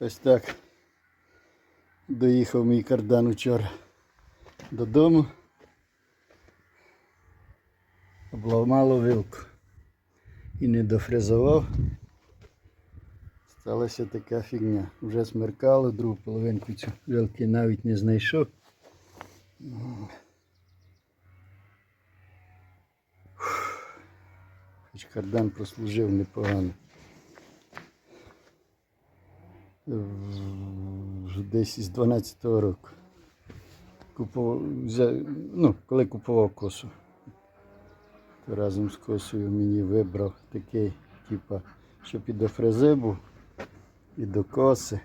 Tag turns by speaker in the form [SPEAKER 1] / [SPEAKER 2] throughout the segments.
[SPEAKER 1] Ось так. Доїхав мій кардан вчора додому. Обламало вилку. І не дофрезував. Сталася така фігня. Вже смеркало, другу половинку цю вилки навіть не знайшов. Хоч кардан прослужив непогано. Вже десь із 12-го року. Купував, ну, коли купував косу, то разом з косою мені вибрав такий, типа, що під до фрези був і до коси.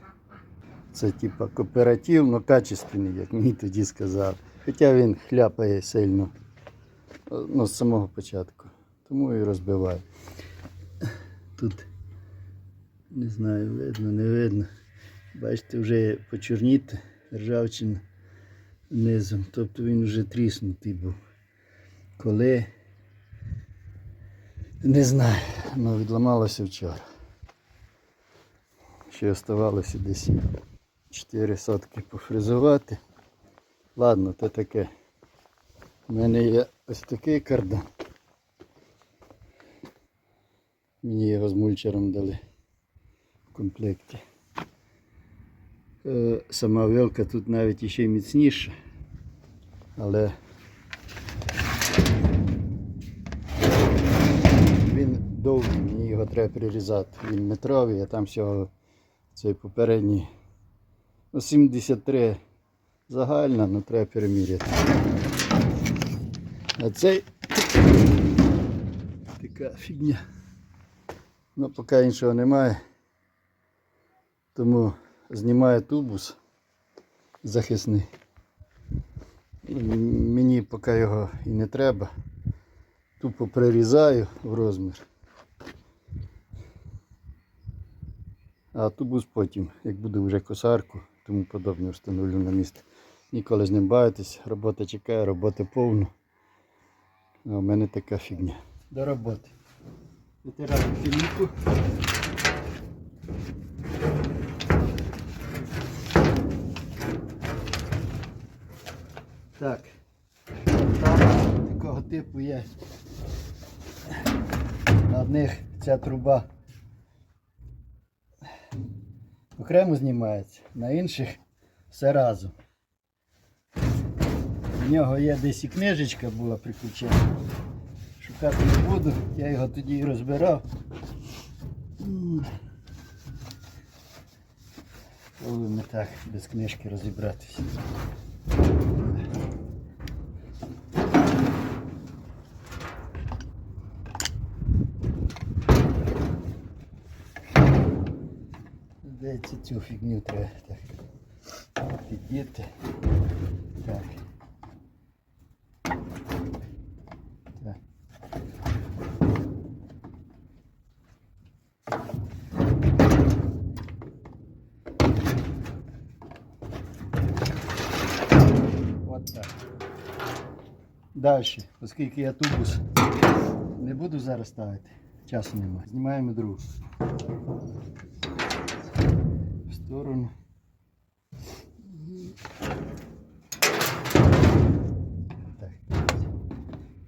[SPEAKER 1] Це типа кооператив, але качественний, як мені тоді сказали. Хоча він хляпає сильно ну, з самого початку. Тому і розбиваю. Тут не знаю, видно, не видно. Бачите, вже почорніти ржавчина низом. Тобто він вже тріснутий був. Коли не знаю, але відламалося вчора. Ще оставалося десь 4 сотки пофрезувати. Ладно, то таке. У мене є ось такий кардан. Мені його з мульчером дали в комплекті. Е, Сама вилка тут навіть іще міцніша, але він довгий, мені його треба прирізати. Він метровий, а там всього цей попередній ну, 73 загальна, але треба переміряти. А цей така фігня. Ну, поки іншого немає. Тому знімаю тубус захисний. Мені поки його і не треба. Тупо прирізаю в розмір. А тубус потім, як буду вже косарку, тому подобне встановлю на місце. Ніколи з ним бавитись, робота чекає, роботи повно. А у мене така фігня. До роботи. Витираю фільмку. Так. Такого типу є. На одних ця труба окремо знімається, на інших все разом. У нього є десь і книжечка була приключена. Шукати не буду, я його тоді і розбирав. Пробуємо так без книжки розібратися. Здається, цю фігню треба так піддіти. Так. Так. Так. Далі, оскільки я тубус не буду зараз ставити, часу немає. Знімаємо другу. Сторону. Так.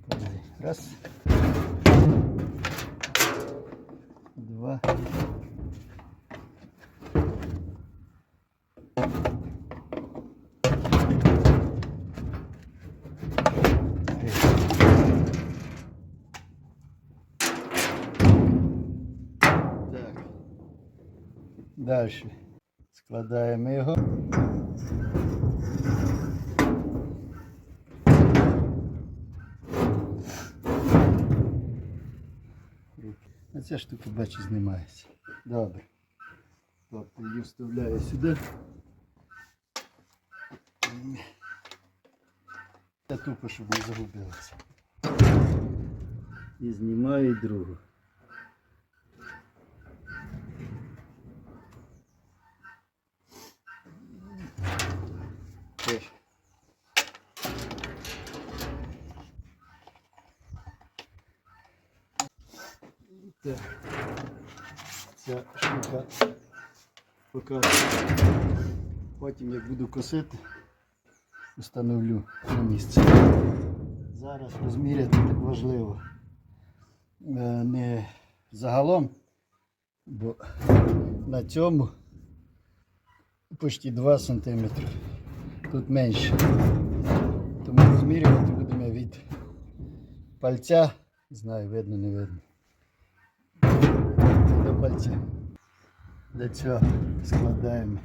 [SPEAKER 1] Подожди. Раз. Два. Три. Складаємо його. А ця штука, бачу, знімається. Добре. Тобто її вставляю сюди. Та тупо, щоб не загубилася. І знімаю другу. Теж. Так. Ця штука Покажу. Потім, як буду косити, встановлю на місце. Зараз розміряти так важливо. Е, Не загалом, бо на цьому почти 2 см. Тут менше. Тому розмірювати будемо від пальця. Знаю, видно, не видно. Пальця. До цього складаємо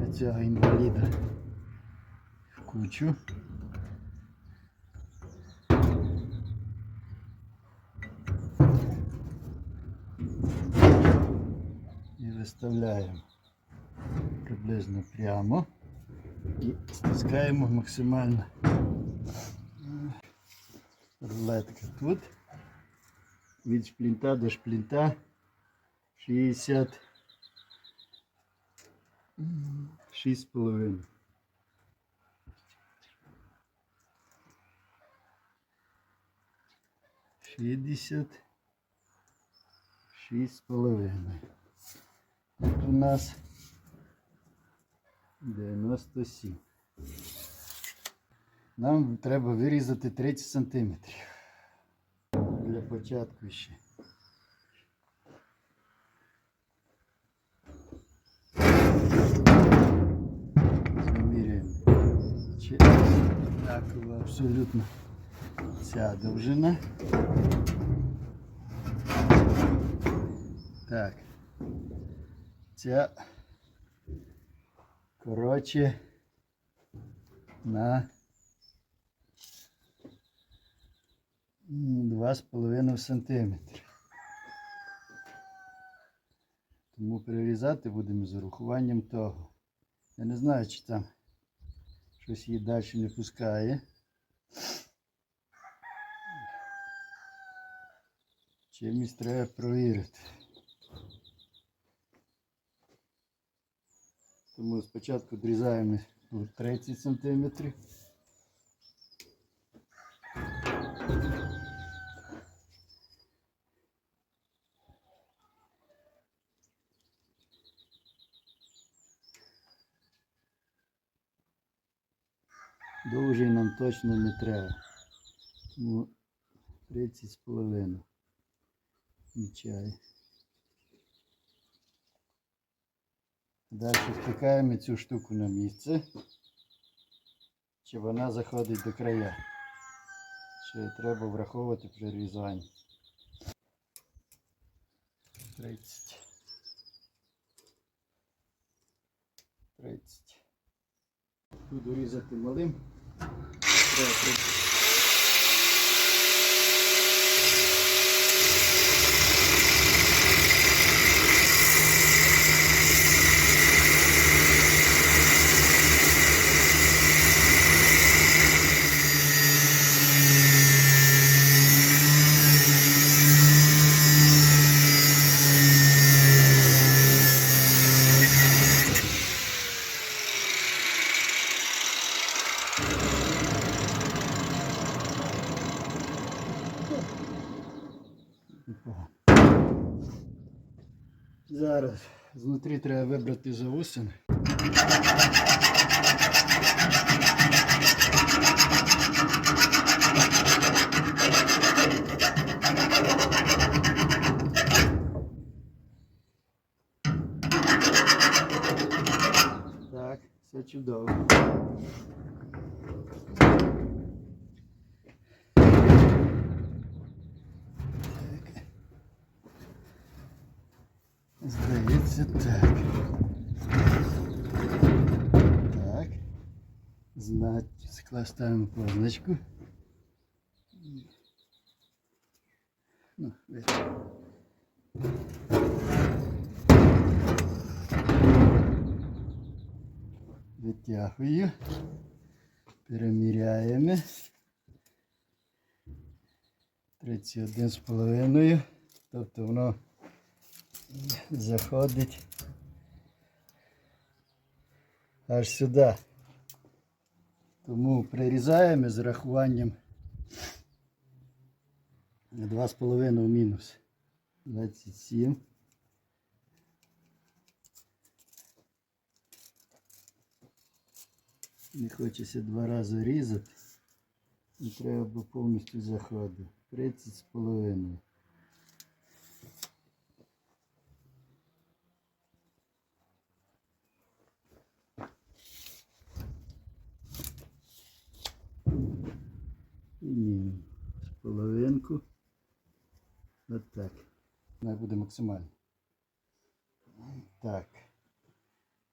[SPEAKER 1] до цього інваліда в кучу. І виставляємо приблизно прямо і стискаємо максимально. Рулетка тут. Від шплінта до шплінта 60 шість з половиною. Шістдесят шість з половиною. Тут у нас 97. Нам треба вирізати 30 сантиметрів. Для початку ще. Чи однаково абсолютно ця довжина. Так. Ця коротше на два з половиною сантиметри. Тому перерізати будемо з урахуванням того. Я не знаю, чи там щось її далі не пускає. Чимось треба провірити. Тому спочатку дрізаємо у 30 см. Довжий нам точно не треба. Тому 30 з половиною. Мічай. Далі втикаємо цю штуку на місце. Чи вона заходить до края. Чи треба враховувати при різанні. 30. 30. Буду різати малим. Треба при- Непогано. Зараз знутрі треба вибрати завусини. Так, все чудово. Так. Здається, так. Так. Знать, ставимо позначку. Ну. Витягую. Переміряємо. 31 з половиною. Тобто воно заходить аж сюди. Тому прирізаємо з рахуванням 2,5 мінус 27. Не хочеться два рази різати. і треба повністю заходити. 30 з половиною. От так. Най буде максимально. Так.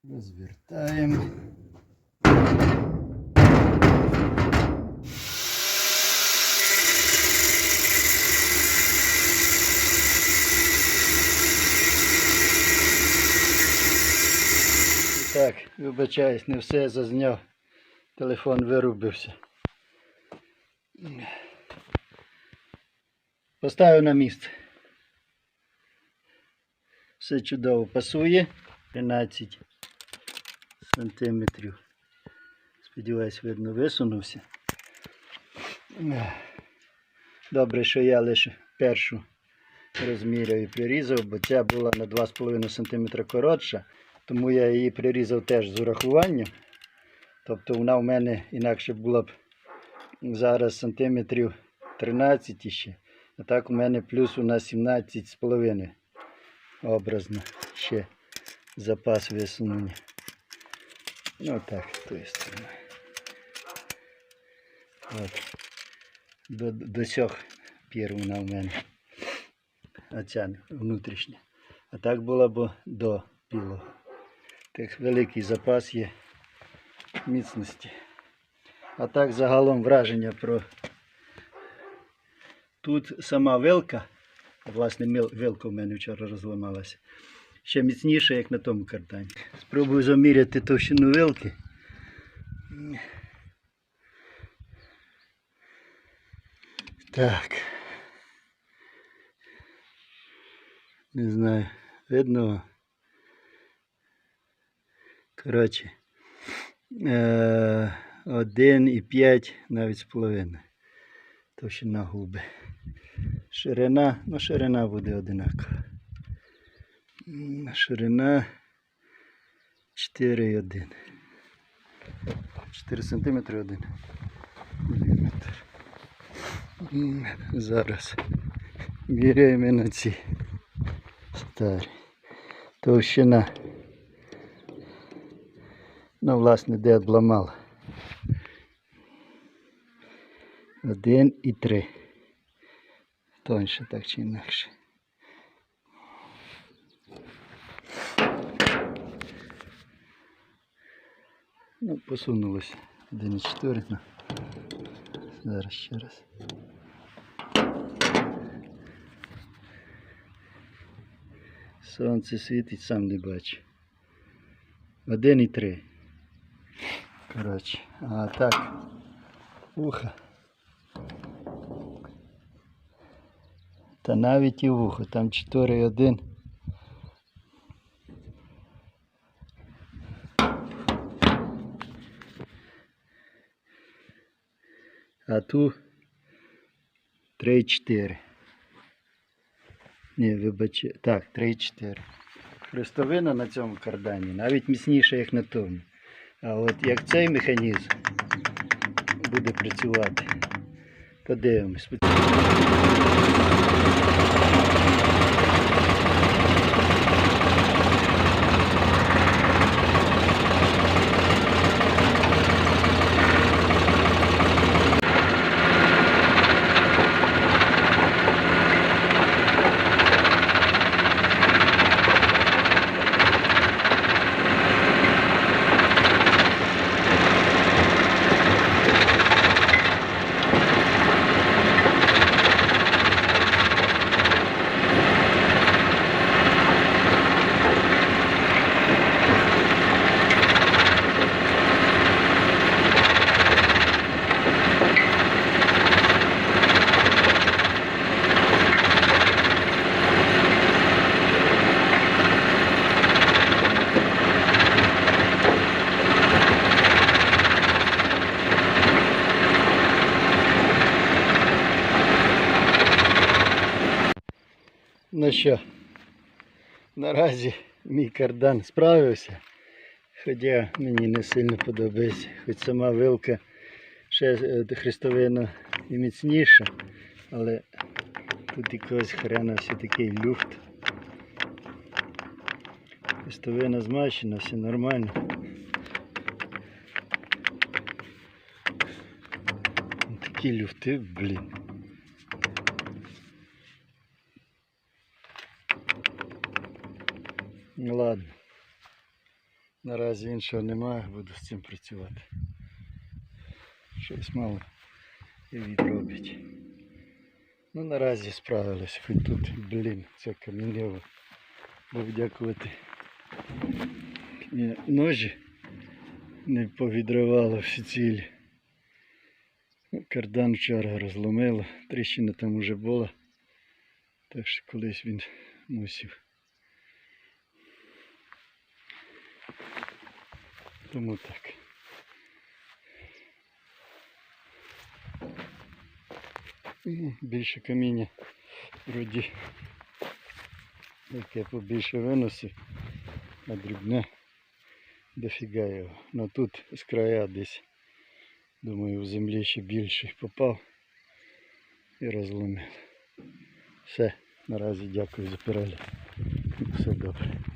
[SPEAKER 1] Розвертаємо. Так, вибачаюсь, не все зазняв. Телефон вирубився. Поставив на місце. Все чудово пасує. 13 сантиметрів. Сподіваюсь, видно, висунувся. Добре, що я лише першу розміряв і прирізав, бо ця була на 2,5 см коротша, тому я її прирізав теж з урахуванням. Тобто вона в мене інакше була б зараз сантиметрів 13 іще. А так у мене плюс у нас 17,5 образно ще запас висунення. Ну так, з тої. От. До, до сьох пір вона в мене. Оця внутрішня. А так була б до білого. Так великий запас є міцності. А так загалом враження про тут сама вилка, власне, вилка в мене вчора розламалася. Ще міцніша, як на тому картані. Спробую заміряти товщину вилки. Так. Не знаю, видно. Коротше. Е, один і п'ять, навіть з половиною. Товщина губи. Ширина, ну ширина буде одинакова. Ширина 4,1. 4 см 1 мм. Зараз міряємо на ці старі. Товщина. Ну, власне, де обламала. 1 і 3. Тоньше так чи інакше. Ну, посунулося і Ну. Зараз ще раз. Сонце світить, сам не бачу. 1,3. Коротше, а так. Уха. Та навіть і вухо. Там 4,1. А ту 3,4. Ні, вибачте. Так, 3,4. Хрестовина на цьому кардані навіть міцніша, як на тому. А от як цей механізм буде працювати, подивимось. Ну що, наразі мій кардан справився. Хоча мені не сильно подобається. Хоч сама вилка ще е, хрестовина і міцніша, але тут якогось хрена все такий люфт. Хрестовина змащена, все нормально. Такі люфти, блін. Ну ладно. Наразі іншого немає, буду з цим працювати. Щось мало і відробить. Ну наразі справилися, хоч тут, блін, це камінево. Бог дякувати. Ножі не повідривало всі цілі. Ну, Кардан вчора розломило, тріщина там уже була. Так що колись він мусив. Тому так. І більше каміння вроді яке побільше виносив, а дрібне дофіга його. Ну тут з края десь, думаю, в землі ще більше попав і розломив. Все, наразі дякую за перегляд. Все добре.